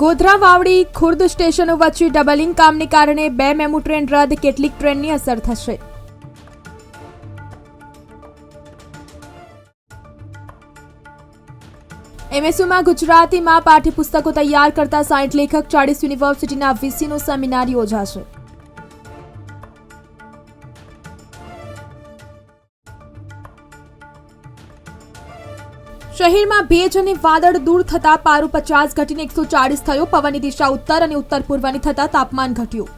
ગોધરા વાવડી ખુર્દ સ્ટેશનો વચ્ચે ડબલિંગ કામને કારણે બે મેમુ ટ્રેન રદ, કેટલીક ટ્રેનની અસર થશે. એમએસયુમાં ગુજરાતીમાં પાઠ્યપુસ્તકો તૈયાર કરતા સાઠ લેખક, ચાળીસ યુનિવર્સિટીના વીસીનો સેમિનાર યોજાશે. શહેરમાં ભેજ અને વાદળ દૂર થતા પારો પચાસ ઘટીને એકસો ચાળીસ થયો. પવનની દિશા ઉત્તર અને ઉત્તર પૂર્વની થતા તાપમાન ઘટ્યું.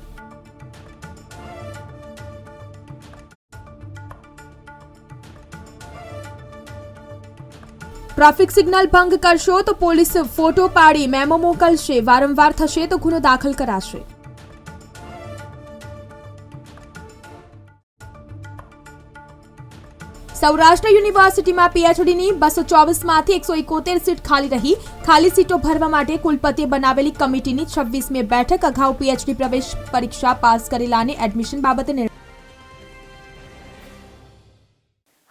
ટ્રાફિક સિગ્નલ ભંગ કરશો તો પોલીસ ફોટો પાડી. મેમો મોકલશે. વારંવાર થશે તો ગુનો દાખલ કરાશે. સૌરાષ્ટ્ર યુનિવર્સિટીમાં પીએચડીની બસો ચોવીસમાંથી એકસો એકોતેર સીટ ખાલી રહી. ખાલી સીટો ભરવા માટે કુલપતિએ બનાવેલી કમિટીની છવ્વીસમી બેઠક. અગાઉ પીએચડી પ્રવેશ પરીક્ષા પાસ કરેલાને એડમિશન બાબતે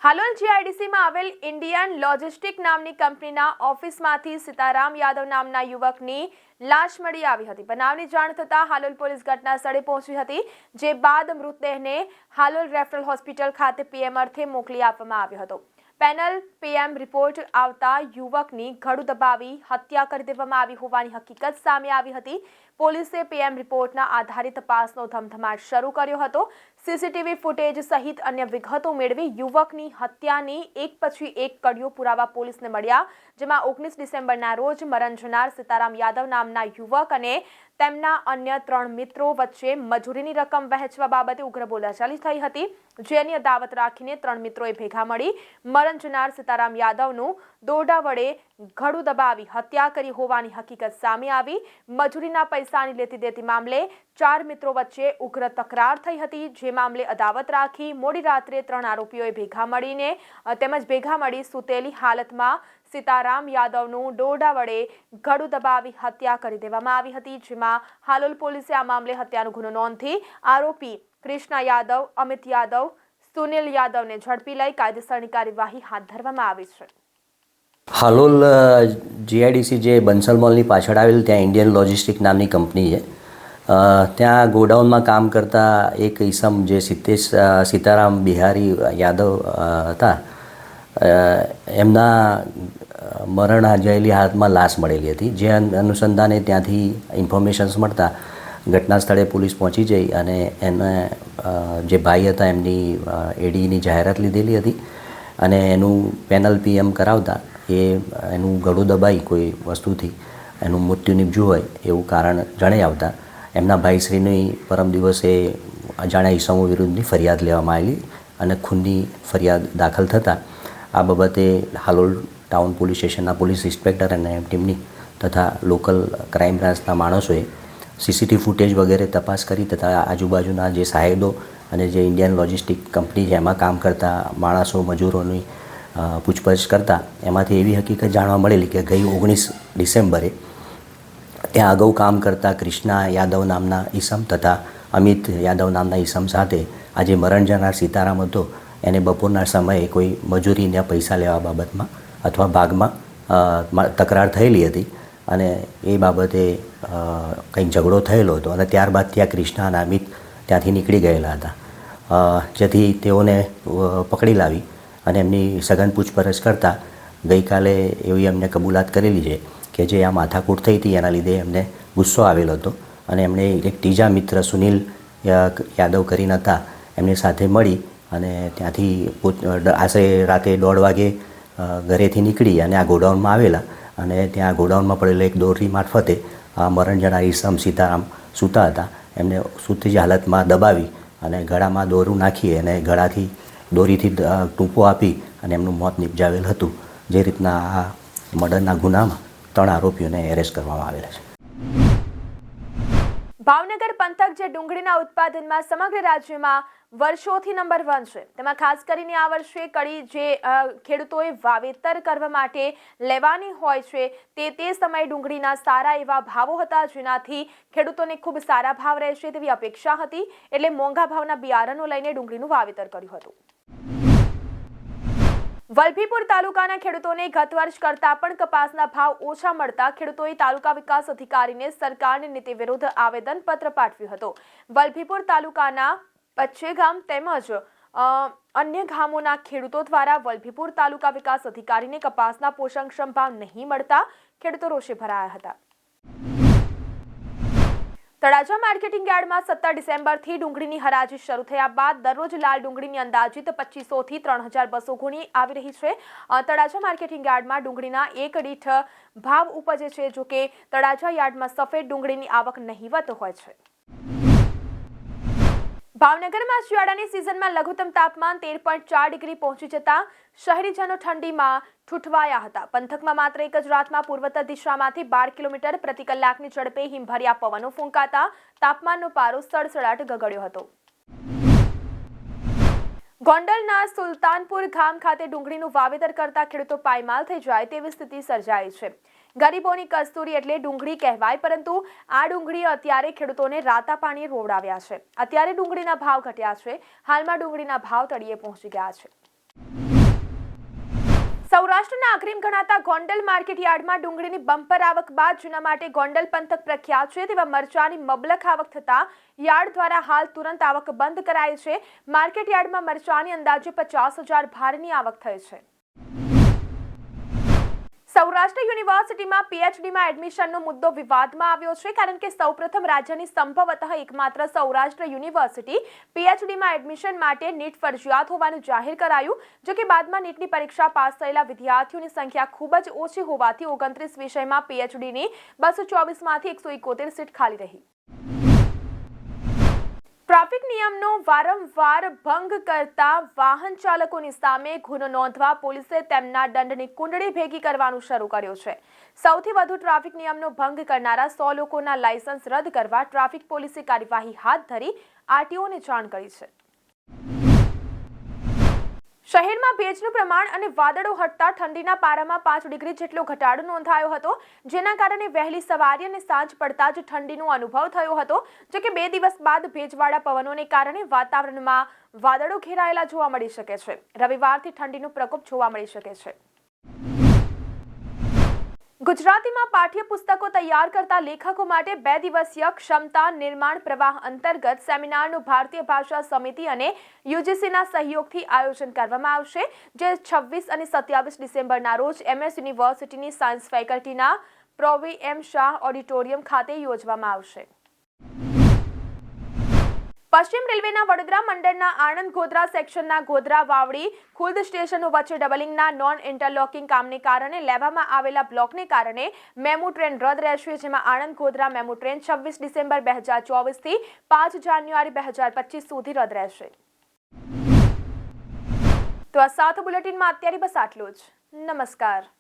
હાલોલ જીઆઈડીસીમાં આવેલ ઇન્ડિયન લોજિસ્ટિક નામની કંપનીના ઓફિસમાંથી સીતારામ યાદવ નામના યુવકની લાશ મળી આવી હતી. બનાવની જાણ થતાં હાલોલ પોલીસ ઘટના સ્થળે પહોંચી હતી, જે બાદ મૃતદેહને હાલોલ રેફરલ હોસ્પિટલ ખાતે પીએમ અર્થે મોકલી આપવામાં આવ્યો હતો. પેનલ પીએમ રિપોર્ટ આવતા યુવકની ઘડું દબાવી હત્યા કરી દેવામાં આવી હોવાની હકીકત સામે આવી હતી. પોલીસે પીએમ રિપોર્ટના આધારે તપાસનો ધમધમાટ શરૂ કર્યો હતો. સીસીટીવી ફૂટેજ સહિત અન્ય વિગતો મેળવી યુવકની હત્યાની એક પછી એક કડીઓ પુરાવા પોલીસને મળ્યા, જેમાં ઓગણીસ ડિસેમ્બરના રોજ મરણ જનાર સીતારામ યાદવ નામના યુવક અને તેમના અન્ય ત્રણ મિત્રો વચ્ચે મજૂરીની રકમ વહેંચવા બાબતે ઉગ્ર બોલાચાલી થઈ હતી. જેની અદાવત રાખીને ત્રણ મિત્રોએ ભેગા મળી મરણ જનાર સીતારામ યાદવનું દોરડા વડે ઘડું દબાવી હત્યા કરી હોવાની હકીકત સામે આવી. મજૂરીના પૈસાની લેતી દેતી મામલે ચાર મિત્રો વચ્ચે ઉગ્ર તકરાર થઈ હતી. જે મામલે અદાવત રાખી મોડી રાત્રે ત્રણ આરોપીઓએ ભેગા મળીને તેમજ ભેગા મળી સૂતેલી હાલતમાં સીતારામ યાદવનું દોરડા વડે ગળું દબાવી હત્યા કરી દેવામાં આવી હતી. જેમાં હાલોલ પોલીસે આ મામલે હત્યાનો ગુનો નોંધી આરોપી કૃષ્ણા યાદવ, અમિત યાદવ, સુનિલ યાદવને ઝડપી લઈ કાયદેસરની કાર્યવાહી હાથ ધરવામાં આવી છે. હાલોલ જીઆઈડીસી જે બંસલ મોલની પાછળ આવેલ ત્યાં ઇન્ડિયન લોજિસ્ટિક નામની કંપની છે. ત્યાં ગોડાઉનમાં કામ કરતા એક ઈસમ જે સિત્તેશ સીતારામ બિહારી યાદવ હતા એમના મરણ જયેલી હાથમાં લાશ મળેલી હતી. જે અનુસંધાને ત્યાંથી ઇન્ફોર્મેશન્સ મળતા ઘટના સ્થળે પોલીસ પહોંચી જઈ અને એને જે ભાઈ હતા એમની એડીની જાહેરાત લીધેલી હતી અને એનું પેનલ પીએમ કરાવતા એ એનું ગળું દબાઈ કોઈ વસ્તુથી, એનું મૃત્યુ નીપજ્યું હોય એવું કારણ જણાઈ આવતા, એમના ભાઈશ્રીની પરમ દિવસે અજાણ્યા ઈસમો વિરુદ્ધની ફરિયાદ લેવામાં આવેલી અને ખૂનની ફરિયાદ દાખલ થતાં, આ બાબતે હાલોલ ટાઉન પોલીસ સ્ટેશનના પોલીસ ઇન્સ્પેક્ટર અને ટીમની તથા લોકલ ક્રાઇમ બ્રાન્ચના માણસોએ સીસીટીવી ફૂટેજ વગેરે તપાસ કરી તથા આજુબાજુના જે સાહેબો અને જે ઇન્ડિયન લોજિસ્ટિક કંપની છે, એમાં કામ કરતા માણસો, મજૂરોની પૂછપરછ કરતાં એમાંથી એવી હકીકત જાણવા મળેલી કે ગઈ ઓગણીસ ડિસેમ્બરે ત્યાં અગાઉ કામ કરતા કૃષ્ણા યાદવ નામના ઈસમ તથા અમિત યાદવ નામના ઈસમ સાથે આજે મરણ જનાર સીતારામ હતો. એને બપોરના સમયે કોઈ મજૂરીને પૈસા લેવા બાબતમાં અથવા ભાગમાં તકરાર થયેલી હતી અને એ બાબતે કંઈક ઝઘડો થયેલો હતો અને ત્યારબાદ ત્યાં કૃષ્ણા અને અમિત ત્યાંથી નીકળી ગયેલા હતા. જેથી તેઓને પકડી લાવી અને એમની સઘન પૂછપરછ કરતાં ગઈકાલે એવી એમને કબૂલાત કરેલી છે કે જે આ માથાકૂટ થઈ હતી, એના લીધે એમને ગુસ્સો આવેલો હતો અને એમણે એક ત્રીજા મિત્ર સુનિલ યાદવ કરીને હતા, એમની સાથે મળી અને ત્યાંથી આશરે રાતે દોઢ વાગે ઘરેથી નીકળી અને આ ગોડાઉનમાં આવેલા અને ત્યાં ગોડાઉનમાં પડેલા એક દોરી મારફતે આ મરણ જનાર ઈસમ સીતારામ સૂતા હતા. એમને સૂતી હાલતમાં દબાવી અને ગળામાં દોરું નાખી અને ગળાથી દોરીથી ટૂંકો આપી અને એમનું મોત નિપજાવેલ હતું. જે રીતના આ મર્ડરના ગુનામાં ત્રણ આરોપીઓને એરેસ્ટ કરવામાં આવેલા છે. ભાવનગર પંથક જે ડુંગળીના ઉત્પાદનમાં સમગ્ર રાજ્યમાં વર્ષોથી નંબર વન છે. તેમાં ખાસ કરીને આ વર્ષે કડી જે ખેડૂતોએ વાવેતર કરવા માટે લેવાની હોય છે, તે તે સમયે ડુંગળીના સારા એવા ભાવો હતા, જેનાથી ખેડૂતોને ખૂબ સારા ભાવ રહેશે તેવી અપેક્ષા હતી. એટલે મોંઘા ભાવના બિયારણો લઈને ડુંગળીનું વાવેતર કર્યું હતું. વલભીપુર તાલુકાના ખેડૂતોને ગત વર્ષ કરતા પણ કપાસના ભાવ ઓછા મળતા ખેડૂતોએ તાલુકા વિકાસ અધિકારીને સરકારની નીતિ વિરુદ્ધ આવેદનપત્ર પાઠવ્યું હતું. વલભીપુર તાલુકાના પચ્છેગામ તેમજ અન્ય ગામોના ખેડૂતો દ્વારા વલભીપુર તાલુકા વિકાસ અધિકારીને કપાસના પોષણક્ષમ ભાવ નહીં મળતા ખેડૂતો રોષે ભરાયા હતા. તળાજા માર્કેટિંગ યાર્ડમાં સત્તર ડિસેમ્બરથી ડુંગળીની હરાજી શરૂ થયા બાદ દરરોજ લાલ ડુંગળીની અંદાજિત પચીસોથી ત્રણ હજાર બસો ગુણી આવી રહી છે. તળાજા માર્કેટિંગ યાર્ડમાં ડુંગળીના એક દીઠ ભાવ ઉપજે છે, જોકે તળાજા યાર્ડમાં સફેદ ડુંગળીની આવક નહીવત હોય છે. ભાવનગરમાં શિયાળાની સિઝનમાં લઘુત્તમ તાપમાન તેર પોઈન્ટ ચાર ડિગ્રી પહોંચી જતા શહેરીજનો ઠંડીમાં ઠૂઠવાયા હતા. પંથકમાં માત્ર એક જ રાતમાં પૂર્વતર દિશામાંથી બાર કિલોમીટર પ્રતિ કલાકની ઝડપે હિમભર્યા પવનો ફૂંકાતા તાપમાનનો પારો સડસડાટ ગગડ્યો હતો. ગોંડલના સુલતાનપુર ગામ ખાતે ડુંગળીનું વાવેતર કરતા ખેડૂતો પાયમાલ થઈ જાય તેવી સ્થિતિ સર્જાઈ છે. ગરીબોની કસ્તુરી એટલે ડુંગળી કહેવાય, પરંતુ આ ડુંગળી અત્યારે ખેડૂતોને રાતા પાણીએ રોવડાવ્યા છે. અત્યારે ડુંગળીના ભાવ ઘટ્યા છે. હાલમાં ડુંગળીના ભાવ તળિયે પહોંચી ગયા છે. સૌરાષ્ટ્રના અગ્રીમ ગણાતા ગોંડલ માર્કેટ યાર્ડમાં ડુંગળીની બમ્પર આવક બાદ જેના માટે ગોંડલ પંથક પ્રખ્યાત છે, તેવા મરચાની મબલખ આવક થતા યાર્ડ દ્વારા હાલ તુરંત આવક બંધ કરાઈ છે. માર્કેટ યાર્ડમાં મરચાની અંદાજે પચાસ હજાર ભારની આવક થઈ છે. સૌરાષ્ટ્ર યુનિવર્સિટીમાં પીએચડીમાં એડમિશનનો મુદ્દો વિવાદમાં આવ્યો છે, કારણ કે સૌપ્રથમ રાજ્યની સંભવતઃ એકમાત્ર સૌરાષ્ટ્ર યુનિવર્સિટી પીએચડીમાં એડમિશન માટે નીટ ફરજિયાત હોવાનું જાહેર કરાયું, જો કે બાદમાં નીટની પરીક્ષા પાસ થયેલા વિદ્યાર્થીઓની સંખ્યા ખૂબ જ ઓછી હોવાથી ઓગણત્રીસ વિષયમાં પીએચડીની બસો ચોવીસમાંથી એકસો સીટ ખાલી રહી. ટ્રાફિક નિયમનો વારંવાર ભંગ કરતા વાહન ચાલકોની સામે ગુનો નોંધવા પોલીસે તેમના દંડની કુંડળી ભેગી કરવાનું શરૂ કર્યું છે. સૌથી વધુ ટ્રાફિક નિયમનો ભંગ કરનારા સો લોકોના લાયસન્સ રદ કરવા ટ્રાફિક પોલીસે કાર્યવાહી હાથ ધરી, આરટીઓને જાણ કરી છે. શહેરમાં ભેજનું પ્રમાણ અને વાદળો હટતા ઠંડીના પારામાં પાંચ ડિગ્રી જેટલો ઘટાડો નોંધાયો હતો, જેના કારણે વહેલી સવારે અને સાંજ પડતા જ ઠંડીનો અનુભવ થયો હતો, જો કે બે દિવસ બાદ ભેજવાળા પવનોને કારણે વાતાવરણમાં વાદળો ઘેરાયેલા જોવા મળી શકે છે. રવિવારથી ઠંડીનો પ્રકોપ જોવા મળી શકે છે. ગુજરાતીમાં પાઠ્યપુસ્તકો તૈયાર કરતા લેખકો માટે બે દિવસીય ક્ષમતા નિર્માણ પ્રવાહ અંતર્ગત સેમિનારનું ભારતીય ભાષા સમિતિ અને યુજીસીના સહયોગથી આયોજન કરવામાં આવશે, જે છવ્વીસ અને સત્યાવીસ ડિસેમ્બરના રોજ એમએસ યુનિવર્સિટીની સાયન્સ ફેકલ્ટીના પ્રોવી એમ શાહ ઓડિટોરિયમ ખાતે યોજવામાં આવશે. પશ્ચિમ રેલવેના વડોદરા મંડળના આણંદ ગોધરા સેક્શનના ગોધરા વાવડી ખુર્દ સ્ટેશનો વચ્ચે ડબલિંગના નોન ઇન્ટરલોકિંગ કામને કારણે લેવામાં આવેલા બ્લોકને કારણે મેમુ ટ્રેન રદ રહેશે, જેમાં આણંદ ગોધરા મેમુ ટ્રેન છવ્વીસ ડિસેમ્બર બે હજાર ચોવીસથી પાંચ જાન્યુઆરી બે હજાર પચીસ સુધી રદ રહેશે. તો આ સાત બુલેટિનમાં અત્યારે બસ આટલું જ. નમસ્કાર.